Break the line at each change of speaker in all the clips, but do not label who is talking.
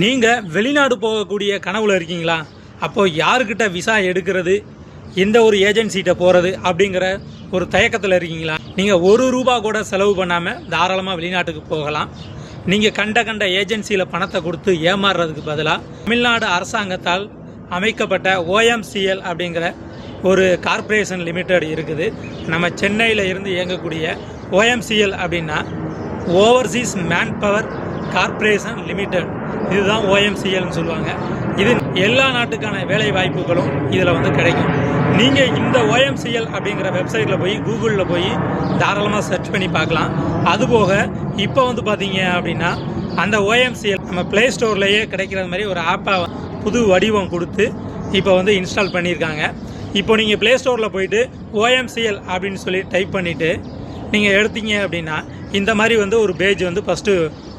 நீங்கள் வெளிநாடு போகக்கூடிய கனவுல இருக்கீங்களா? அப்போது யாருக்கிட்ட விசா எடுக்கிறது? எந்த ஒரு ஏஜென்சிகிட்ட போகிறது அப்படிங்கிற ஒரு தயக்கத்தில் இருக்கீங்களா? நீங்கள் ஒரு ரூபா கூட செலவு பண்ணாமல் தாராளமாக வெளிநாட்டுக்கு போகலாம். நீங்கள் கண்ட கண்ட ஏஜென்சியில் பணத்தை கொடுத்து ஏமாறுறதுக்கு பதிலாக தமிழ்நாடு அரசாங்கத்தால் அமைக்கப்பட்ட ஓஎம்சிஎல் அப்படிங்கிற ஒரு கார்ப்பரேஷன் லிமிடெட் இருக்குது. நம்ம சென்னையில் இருந்து இயங்கக்கூடிய ஓஎம்சிஎல் அப்படின்னா overseas manpower corporation limited. இதுதான் ஓஎம்சிஎல்னு சொல்லுவாங்க. இது எல்லா நாட்டுக்கான வேலை வாய்ப்புகளும் இதில் வந்து கிடைக்கும். நீங்கள் இந்த ஓஎம்சிஎல் அப்படிங்கிற வெப்சைட்டில் போய் கூகுளில் போய் தாராளமாக சர்ச் பண்ணி பார்க்கலாம். அதுபோக இப்போ வந்து பார்த்தீங்க அப்படின்னா அந்த ஓஎம்சிஎல் நம்ம ப்ளே ஸ்டோர்லேயே கிடைக்கிற மாதிரி ஒரு ஆப்பை புது வடிவம் கொடுத்து இப்போ வந்து இன்ஸ்டால் பண்ணியிருக்காங்க. இப்போ நீங்கள் ப்ளே ஸ்டோரில் போயிட்டு ஓஎம்சிஎல் அப்படின்னு சொல்லி டைப் பண்ணிவிட்டு நீங்கள் எடுத்தீங்க அப்படின்னா இந்த மாதிரி வந்து ஒரு பேஜ் வந்து ஃபஸ்ட்டு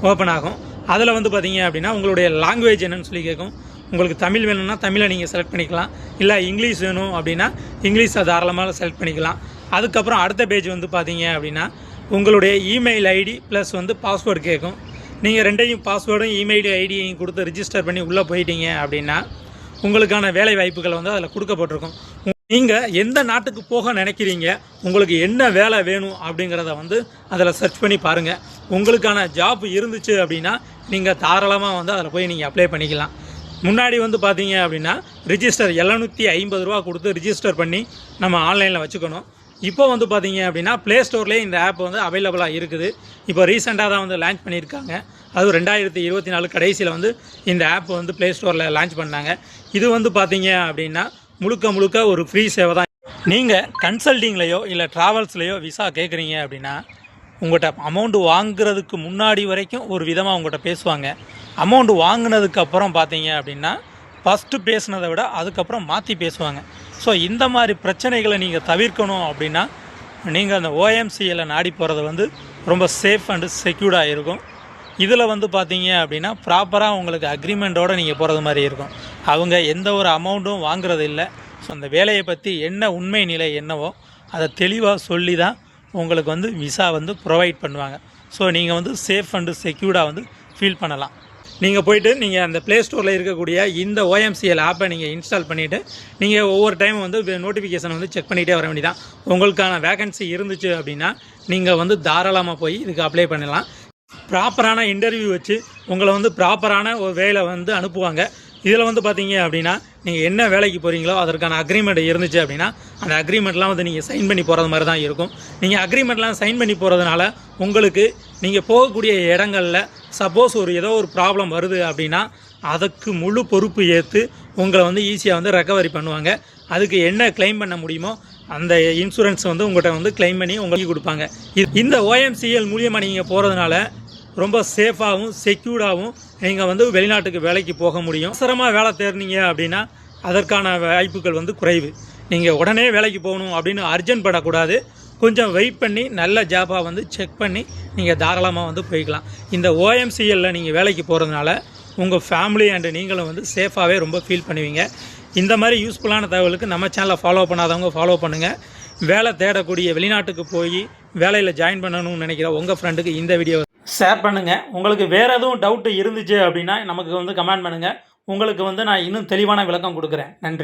ஓப்பன் ஆகும். அதில் வந்து பார்த்தீங்க அப்படின்னா உங்களுடைய லாங்குவேஜ் என்னன்னு சொல்லி கேட்கும் உங்களுக்கு தமிழ் வேணும்னா தமிழை நீங்கள் செலக்ட் பண்ணிக்கலாம். இல்லை இங்கிலீஷ் வேணும் அப்படின்னா இங்கிலீஷை தாராளமாக செலக்ட் பண்ணிக்கலாம். அதுக்கப்புறம் அடுத்த பேஜ் வந்து பார்த்தீங்க அப்படின்னா உங்களுடைய இமெயில் ஐடி ப்ளஸ் வந்து பாஸ்வேர்டு கேட்கும் நீங்கள் ரெண்டையும் பாஸ்வேர்டும் இமெயில் ஐடியையும் கொடுத்து ரிஜிஸ்டர் பண்ணி உள்ளே போயிட்டீங்க அப்படின்னா உங்களுக்கான வேலை வாய்ப்புகள் வந்து அதில் கொடுக்கப்பட்டிருக்கும். நீங்கள் எந்த நாட்டுக்கு போக நினைக்கிறீங்க உங்களுக்கு என்ன வேலை வேணும் அப்படிங்கிறத வந்து அதில் சர்ச் பண்ணி பாருங்கள் உங்களுக்கான ஜாப் இருந்துச்சு அப்படின்னா நீங்கள் தாராளமாக வந்து அதில் போய் நீங்கள் அப்ளை பண்ணிக்கலாம். முன்னாடி வந்து பார்த்தீங்க அப்படின்னா ரிஜிஸ்டர் எழுநூற்றி ஐம்பது ரூபா கொடுத்து ரிஜிஸ்டர் பண்ணி நம்ம ஆன்லைனில் வச்சுக்கணும். இப்போ வந்து பார்த்தீங்க அப்படின்னா ப்ளே ஸ்டோர்லேயே இந்த ஆப் வந்து அவைலபிளாக இருக்குது. இப்போ ரீசெண்டாக தான் வந்து லான்ச் பண்ணியிருக்காங்க. அதுவும் ரெண்டாயிரத்தி இருபத்தி நாலு கடைசியில் வந்து இந்த ஆப் வந்து ப்ளே ஸ்டோரில் லான்ச் பண்ணாங்க. இது வந்து பார்த்தீங்க அப்படின்னா முழுக்க முழுக்க ஒரு ஃப்ரீ சேவை தான். நீங்கள் கன்சல்டிங்லேயோ இல்லை ட்ராவல்ஸ்லேயோ விசா கேட்குறீங்க அப்படின்னா உங்கள்கிட்ட அமௌண்ட் வாங்குறதுக்கு முன்னாடி வரைக்கும் ஒரு விதமாக உங்கள்கிட்ட பேசுவாங்க. அமௌண்ட் வாங்கினதுக்கப்புறம் பார்த்தீங்க அப்படின்னா ஃபஸ்ட்டு பேசுனதை விட அதுக்கப்புறம் மாற்றி பேசுவாங்க. ஸோ இந்த மாதிரி பிரச்சனைகளை நீங்கள் தவிர்க்கணும் அப்படின்னா நீங்கள் அந்த ஓஎம்சியில் நாடி போகிறது வந்து ரொம்ப சேஃப் அண்டு செக்யூர்டாக இருக்கும். இதில் வந்து பார்த்தீங்க அப்படின்னா ப்ராப்பராக உங்களுக்கு அக்ரிமெண்ட்டோடு நீங்கள் போகிறது மாதிரி இருக்கும். அவங்க எந்த ஒரு அமௌண்ட்டும் வாங்குறது இல்லை. ஸோ அந்த வேலையை பற்றி என்ன உண்மை நிலை என்னவோ அதை தெளிவாக சொல்லி தான் உங்களுக்கு வந்து விசா வந்து ப்ரொவைட் பண்ணுவாங்க. ஸோ நீங்கள் வந்து சேஃப் அண்டு செக்யூர்டாக வந்து ஃபீல் பண்ணலாம். நீங்கள் போயிட்டு நீங்கள் அந்த ப்ளே ஸ்டோரில் இருக்கக்கூடிய இந்த ஓஎம்சிஎல் ஆப்பை நீங்கள் இன்ஸ்டால் பண்ணிவிட்டு நீங்கள் ஒவ்வொரு டைம் வந்து நோட்டிஃபிகேஷன் வந்து செக் பண்ணிகிட்டே வர வேண்டியதான் உங்களுக்கான வேகன்சி இருந்துச்சு அப்படின்னா நீங்கள் வந்து தாராளமாக போய் இதுக்கு அப்ளை பண்ணலாம். ப்ராப்பரான இன்டர்வியூ வச்சு உங்களை வந்து ப்ராப்பரான ஒரு வேலை வந்து அனுப்புவாங்க. இதில் வந்து பார்த்தீங்க அப்படின்னா நீங்கள் என்ன வேலைக்கு போகிறீங்களோ அதற்கான அக்ரிமெண்ட் இருந்துச்சு அப்படின்னா அந்த அக்ரிமெண்ட்லாம் வந்து நீங்கள் சைன் பண்ணி போகிறது மாதிரி தான் இருக்கும். நீங்கள் அக்ரிமெண்ட்லாம் சைன் பண்ணி போகிறதுனால உங்களுக்கு நீங்கள் போகக்கூடிய இடங்களில் சப்போஸ் ஒரு ஏதோ ஒரு ப்ராப்ளம் வருது அப்படின்னா அதுக்கு முழு பொறுப்பு ஏற்று உங்களை வந்து ஈஸியாக வந்து ரெக்கவரி பண்ணுவாங்க. அதுக்கு என்ன க்ளைம் பண்ண முடியுமோ அந்த இன்சூரன்ஸ் வந்து உங்கள்கிட்ட வந்து க்ளைம் பண்ணி உங்களுக்கு கொடுப்பாங்க. இந்த ஓஎம்சிஎல் மூலியமாக நீங்கள் போகிறதுனால ரொம்ப சேஃபாகவும் செக்யூர்டாகவும் நீங்கள் வந்து வெளிநாட்டுக்கு வேலைக்கு போக முடியும். அவசரமாக வேலை தேர்னீங்க அப்படின்னா அதற்கான வாய்ப்புகள் வந்து குறைவு. நீங்கள் உடனே வேலைக்கு போகணும் அப்படின்னு அர்ஜென்ட் படக்கூடாது. கொஞ்சம் வெயிட் பண்ணி நல்ல ஜாபாக வந்து செக் பண்ணி நீங்கள் தாராளமாக வந்து போய்க்கலாம். இந்த ஓஎம்சிஎல்லில் நீங்கள் வேலைக்கு போகிறதுனால உங்கள் ஃபேமிலி அண்டு நீங்களும் வந்து சேஃபாகவே ரொம்ப ஃபீல் பண்ணுவீங்க. இந்த மாதிரி யூஸ்ஃபுல்லான தகவலுக்கு நம்ம சேனலை ஃபாலோ பண்ணாதவங்க ஃபாலோ பண்ணுங்கள் வேலை தேடக்கூடிய வெளிநாட்டுக்கு போய் வேலையில் ஜாயின் பண்ணணும்னு நினைக்கிற உங்கள் ஃப்ரெண்டுக்கு இந்த வீடியோ ஷேர் பண்ணுங்கள் உங்களுக்கு வேறு எதுவும் டவுட்டு இருந்துச்சு அப்படின்னா நமக்கு வந்து கமெண்ட் பண்ணுங்கள் உங்களுக்கு வந்து நான் இன்னும் தெளிவான விளக்கம் கொடுக்குறேன். நன்றி.